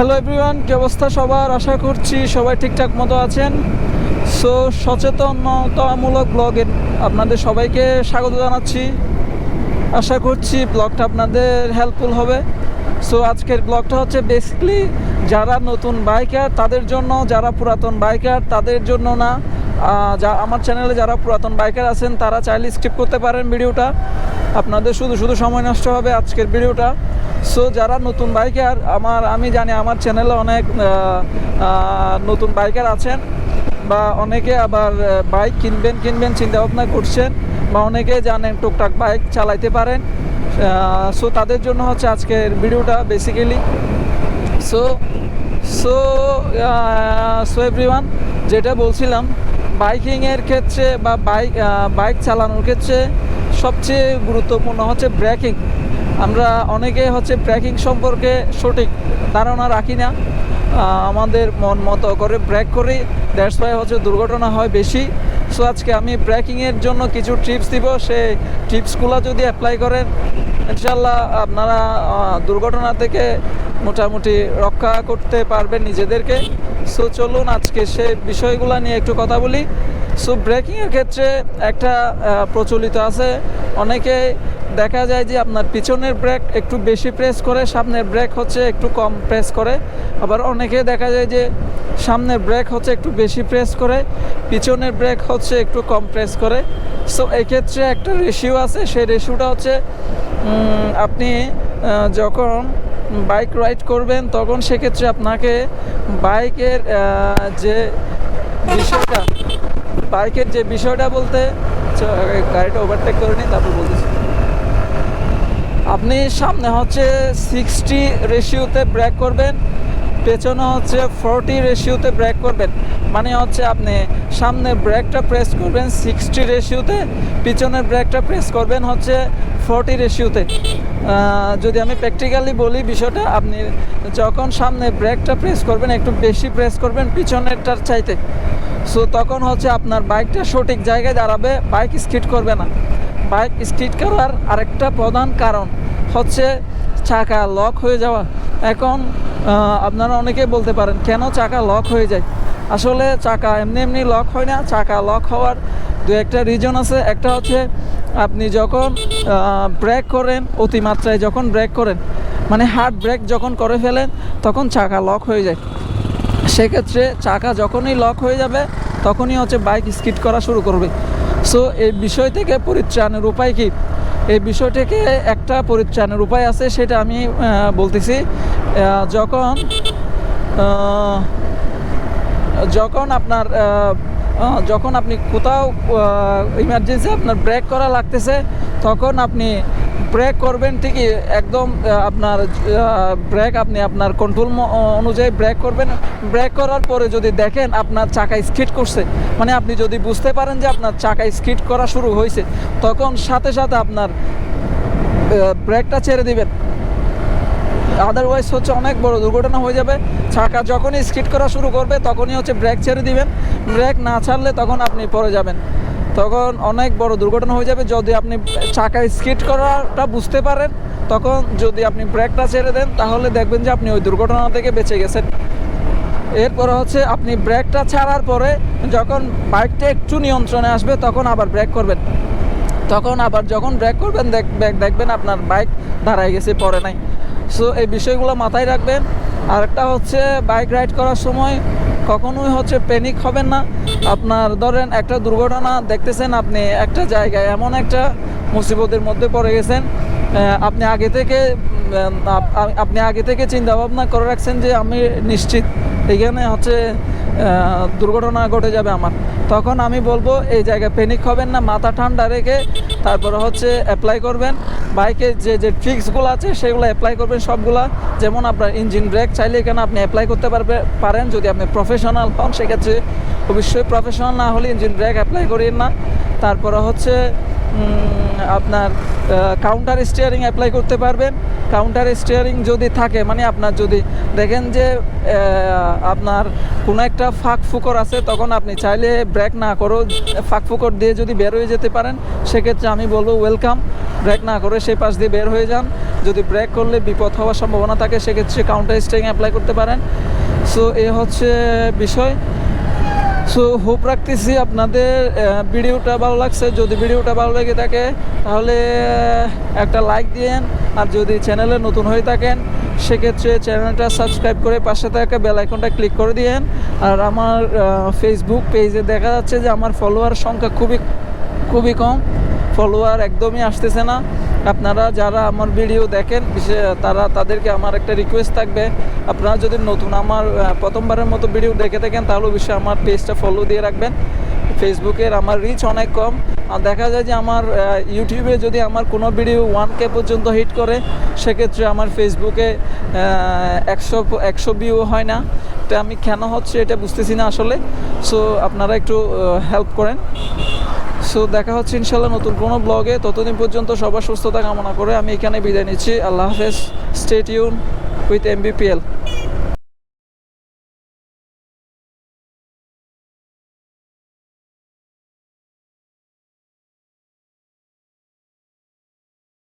Hello everyone কি অবস্থা সবার? আশা করছি সবাই ঠিকঠাক মতো আছেন। সো সচেতনতামূলক ব্লগে আপনাদের সবাইকে স্বাগত জানাচ্ছি। আশা করছি ব্লগটা আপনাদের হেল্পফুল হবে। সো আজকের ব্লগটা হচ্ছে বেসিকলি যারা নতুন বাইকার তাদের জন্য, যারা পুরাতন বাইকার তাদের জন্য না। যা আমার চ্যানেলে যারা পুরাতন বাইকার আছেন, তারা চাইলে স্কিপ করতে পারেন ভিডিওটা। আপনাদের শুধু শুধু সময় নষ্ট হবে আজকের ভিডিওটা। সো যারা নতুন বাইকার আমার, আমি জানি আমার চ্যানেলে অনেক নতুন বাইকার আছেন, বা অনেকে আবার বাইক কিনবেন কিনবেন চিন্তা ভাবনা করছেন, বা অনেকে জানেন টুকটাক বাইক চালাইতে পারেন। সো তাদের জন্য হচ্ছে আজকের ভিডিওটা basically so so so everyone যেটা বলছিলাম বাইকিংয়ের ক্ষেত্রে বা বাইক বাইক চালানোর ক্ষেত্রে সবচেয়ে গুরুত্বপূর্ণ হচ্ছে ব্রেকিং। আমরা অনেকে হচ্ছে ব্রেকিং সম্পর্কে সঠিক ধারণা রাখি না। আমাদের মন মতো করে ব্রেক করি, দ্যাটস ওয়াই হচ্ছে দুর্ঘটনা হয় বেশি। সো আজকে আমি ব্রেকিংয়ের জন্য কিছু টিপস দিব, সেই টিপসগুলো যদি অ্যাপ্লাই করেন ইনশাল্লাহ আপনারা দুর্ঘটনা থেকে মোটামুটি রক্ষা করতে পারবেন নিজেদেরকে। সো চলুন আজকে সে বিষয়গুলো নিয়ে একটু কথা বলি। সো ব্রেকিংয়ের ক্ষেত্রে একটা প্রচলিত আছে। অনেকে দেখা যায় যে আপনার পিছনের ব্রেক একটু বেশি প্রেস করে, সামনের ব্রেক হচ্ছে একটু কম প্রেস করে। আবার অনেকে দেখা যায় যে সামনের ব্রেক হচ্ছে একটু বেশি প্রেস করে, পিছনের ব্রেক হচ্ছে একটু কম প্রেস করে। সো এক্ষেত্রে একটা রেশিও আছে। সেই রেশিওটা হচ্ছে আপনি যখন বাইক রাইড করবেন, তখন সেক্ষেত্রে আপনাকে বাইকের যে বিষয়টা, বাইকের যে বিষয়টা বলতে গাড়িটা ওভারটেক করে নিই তারপর বলতেছি। আপনি সামনে হচ্ছে সিক্সটি রেশিওতে ব্রেক করবেন পেছনে হচ্ছে ফোরটি রেশিওতে ব্রেক করবেন। মানে হচ্ছে আপনি সামনের ব্রেকটা প্রেস করবেন সিক্সটি রেশিওতে পিছনের ব্রেকটা প্রেস করবেন হচ্ছে ফোরটি রেশিওতে যদি আমি প্র্যাকটিক্যালি বলি বিষয়টা, আপনি যখন সামনে ব্রেকটা প্রেস করবেন, একটু বেশি প্রেস করবেন পিছনেরটার চাইতে। সো তখন হচ্ছে আপনার বাইকটা সঠিক জায়গায় দাঁড়াবে বাইক স্কিড করবে না। বাইক স্কিড করার আরেকটা প্রধান কারণ হচ্ছে চাকা লক হয়ে যাওয়া। এখন আপনারা অনেকেই বলতে পারেন, কেন চাকা লক হয়ে যায়? আসলে চাকা এমনি এমনি লক হয় না, চাকা লক হওয়ার দু একটা রিজন আছে। একটা হচ্ছে আপনি যখন ব্রেক করেন, অতিমাত্রায় যখন ব্রেক করেন মানে হার্ড ব্রেক যখন করে ফেলেন, তখন চাকা লক হয়ে যায়। সেক্ষেত্রে চাকা যখনই লক হয়ে যাবে, তখনই হচ্ছে বাইক স্কিড করা শুরু করবে। সো এই বিষয় থেকে পরিত্রাণের উপায় কি? এই বিষয়টিকে একটা পরিত্রাণের উপায় আছে সেটা আমি বলতেছি। যখন যখন আপনার যখন আপনি কোথাও ইমার্জেন্সি আপনার ব্রেক করা লাগতেছে, তখন আপনি ব্রেক করবেন ঠিকই, একদম আপনার ব্রেক আপনি আপনার কন্ট্রোল অনুযায়ী ব্রেক করবেন। ব্রেক করার পরে যদি দেখেন আপনার চাকা স্কিড করছে মানে আপনি যদি বুঝতে পারেন যে আপনার চাকা স্কিড করা শুরু হয়েছে, তখন সাথে সাথে আপনার ব্রেকটা ছেড়ে দিবেন। আদারওয়াইজ হচ্ছে অনেক বড় দুর্ঘটনা হয়ে যাবে। চাকা যখনই স্কিড করা শুরু করবে, তখনই হচ্ছে ব্রেক ছেড়ে দিবেন। ব্রেক না ছাড়লে তখন আপনি পড়ে যাবেন। তখন অনেক বড় দুর্ঘটনা হয়ে যাবে। যদি আপনি চাকা স্কিড করাটা বুঝতে পারেন, তখন যদি আপনি ব্রেকটা ছেড়ে দেন, তাহলে দেখবেন যে আপনি ওই দুর্ঘটনা থেকে বেঁচে গেছেন। এরপরে হচ্ছে আপনি ব্রেকটা ছাড়ার পরে যখন বাইকটা একটু নিয়ন্ত্রণে আসবে, তখন আবার ব্রেক করবেন। তখন আবার যখন ব্রেক করবেন, দেখ- দেখবেন আপনার বাইক দাঁড়ায় গেছে পরে নাই। সো এই বিষয়গুলো মাথায় রাখবেন। আরেকটা হচ্ছে, বাইক রাইড করার সময় কখনোই হচ্ছে প্যানিক হবেন না। আপনার ধরেন একটা দুর্ঘটনা দেখতেছেন আপনি একটা জায়গায়, এমন একটা মুসিবতের মধ্যে পড়ে গেছেন আপনি আগে থেকে আপনি আগে থেকে চিন্তা ভাবনা করে রাখছেন যে আমি নিশ্চিত। এখানে হচ্ছে দুর্ঘটনা ঘটে যাবে আমার। তখন আমি বলব, এই জায়গায় প্যানিক হবেন না, মাথা ঠান্ডা রেখে তারপরে হচ্ছে অ্যাপ্লাই করবেন। বাইকে যে যে ট্রিক্সগুলো আছে, সেগুলো অ্যাপ্লাই করবেন। সবগুলা, যেমন আপনার ইঞ্জিন ব্রেক চাইলে এখানে আপনি অ্যাপ্লাই করতে পারবে, পারেন। যদি আপনি প্রফেশনাল হন, সেক্ষেত্রে অবশ্যই প্রফেশনাল না হলে ইঞ্জিন ব্রেক অ্যাপ্লাই করিয়েন না। তারপরে হচ্ছে আপনার কাউন্টার স্টিয়ারিং অ্যাপ্লাই করতে পারবেন। কাউন্টার স্টিয়ারিং যদি থাকে মানে আপনার যদি দেখেন যে আপনার কোনো একটা ফাঁক ফুকর আছে, তখন আপনি চাইলে ব্রেক না করো ফাঁক ফুকর দিয়ে যদি বের হয়ে যেতে পারেন, সেক্ষেত্রে আমি বলব ওয়েলকাম ব্রেক না করে সেই পাশ দিয়ে বের হয়ে যান। যদি ব্রেক করলে বিপদ হওয়ার সম্ভাবনা থাকে, সেক্ষেত্রে কাউন্টার স্টিয়ারিং অ্যাপ্লাই করতে পারেন। সো এ হচ্ছে বিষয়। সো হোপ রাখতেছি আপনাদের ভিডিওটা ভালো লাগছে। যদি ভিডিওটা ভালো লেগে থাকে, তাহলে একটা লাইক দিয়েন। আর যদি চ্যানেলে নতুন হয়ে থাকেন, সেক্ষেত্রে চ্যানেলটা সাবস্ক্রাইব করে পাশে থাকা বেল আইকনটা ক্লিক করে দিয়েন। আর আমার ফেসবুক পেজে দেখা যাচ্ছে যে আমার ফলোয়ার সংখ্যা খুবই খুবই কম। ফলোয়ার একদমই আসতেছে না। আপনারা যারা আমার ভিডিও দেখেন তারা তাদেরকে আমার একটা রিকোয়েস্ট থাকবে আপনারা যদি নতুন আমার প্রথমবারের মতো ভিডিও দেখে থাকেন, তাহলে অবশ্যই আমার পেজটা ফলো দিয়ে রাখবেন। ফেসবুকের আমার রিচ অনেক কম। আর দেখা যায় যে আমার ইউটিউবে যদি আমার কোনো ভিডিও ওয়ান কে পর্যন্ত হিট করে, সেক্ষেত্রে আমার ফেসবুকে একশো একশো ভিউ হয় না। তো আমি কেন হচ্ছে এটা বুঝতেছি না আসলে। সো আপনারা একটু হেল্প করেন। সো দেখা হচ্ছে ইনশাল্লাহ নতুন কোনো ব্লগে ততদিন পর্যন্ত সবার সুস্থতা কামনা করে আমি এখানে বিদায় নিচ্ছি। আল্লাহ হাফেজ। State Yoon with এমবিপিএল